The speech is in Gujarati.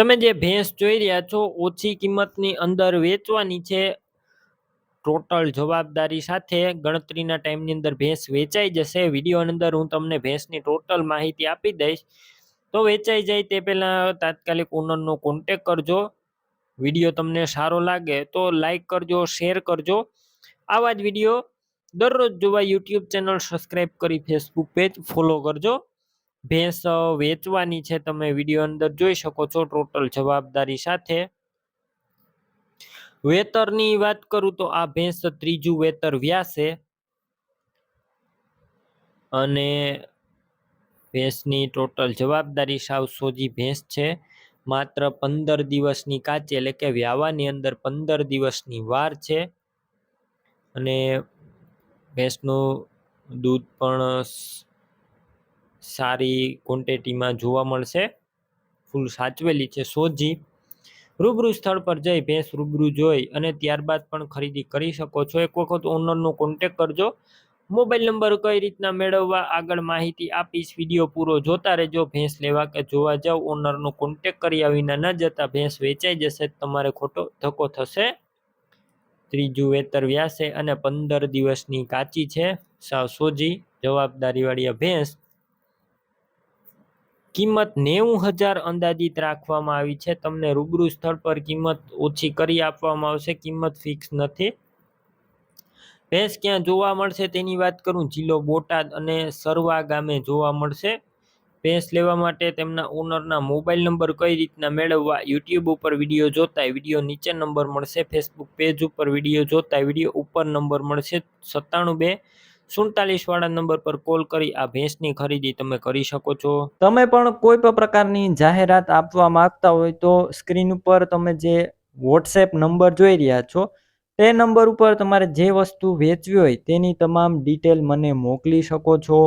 તમે જે ભેંસ જોઈ રહ્યા છો, ઓછી કિંમતની અંદર વેચવાની છે. ટોટલ જવાબદારી સાથે ગણતરીના ટાઈમની અંદર ભેંસ વેચાઈ જશે. વિડીયોની અંદર હું તમને ભેંસની ટોટલ માહિતી આપી દઈશ. તો વેચાઈ જાય તે પહેલાં તાત્કાલિક ઓનરનો કોન્ટેક કરજો. વીડિયો તમને સારો લાગે તો લાઈક કરજો શેર કરજો. આવા જ વીડિયો દરરોજ જોવા યુટ્યુબ ચેનલ સબસ્ક્રાઈબ કરી ફેસબુક પેજ ફોલો કરજો. ભેંસ વેચવાની છે, તમે વીડિયો અંદર જોઈ શકો છો ટોટલ જવાબદારી સાથે. વેતરની વાત કરું તો આ ભેંસ ત્રીજું વેતર વ્યાસે. અને ભેંસની ટોટલ જવાબદારી સાવ સોજી ભેંસ છે. માત્ર પંદર દિવસની કાચે, એટલે કે વ્યાવાની અંદર પંદર દિવસની વાર છે. અને ભેંસનું દૂધ પણ સારી ક્વોન્ટિટીમાં જોવા મળશે. ફૂલ સાચવેલી છે સોજી રૂબરૂ સ્થળ પર જઈ ભેંસ રૂબરૂ જોઈ અને ત્યારબાદ પણ ખરીદી કરી શકો છો. એક વખત ઓનરનો કોન્ટેક કરજો. મોબાઈલ નંબર કઈ રીતના મેળવવા આગળ માહિતી આપીશ. વીડિયો પૂરો જોતા રહેજો. ભેંસ લેવા કે જોવા જાવ ઓનરનો કોન્ટેક કર્યા વિના ન જતા ભેંસ વેચાઈ જશે. તમારે ખોટો ધક્કો થશે. ત્રીજું વેતર વ્યાસે અને પંદર દિવસની કાચી છે. સાવ સોજી જવાબદારીવાળી ભેંસ કિંમત નેવું હજાર અંદાજિત રાખવામાં આવી છે. તમને રૂબરૂ સ્થળ પર કિંમત ઓછી કરી આપવામાં આવશે. કિંમત ફિક્સ નથી. ભેંસ ક્યાં જોવા મળશે તેની વાત કરું. જિલ્લો બોટાદ અને સરવા ગામે જોવા મળશે. ભેંસ લેવા માટે તેમના ઓનરના મોબાઈલ નંબર કઈ રીતના મેળવવા યુટ્યુબ ઉપર વીડિયો જોતા વીડિયો નીચે નંબર મળશે. ફેસબુક પેજ ઉપર વીડિયો જોતા વીડિયો ઉપર નંબર મળશે. સત્તાણું બે સુડતાલીસ વાળા નંબર પર કોલ કરી આ ભેંસની ખરીદી તમે કરી શકો છો. તમે પણ કોઈ પણ પ્રકારની જાહેરાત આપવા માંગતા હોય તો સ્ક્રીન ઉપર તમે જે વોટ્સએપ નંબર જોઈ રહ્યા છો, તે નંબર ઉપર તમારે જે વસ્તુ વેચવી હોય તેની તમામ ડિટેલ મને મોકલી શકો છો.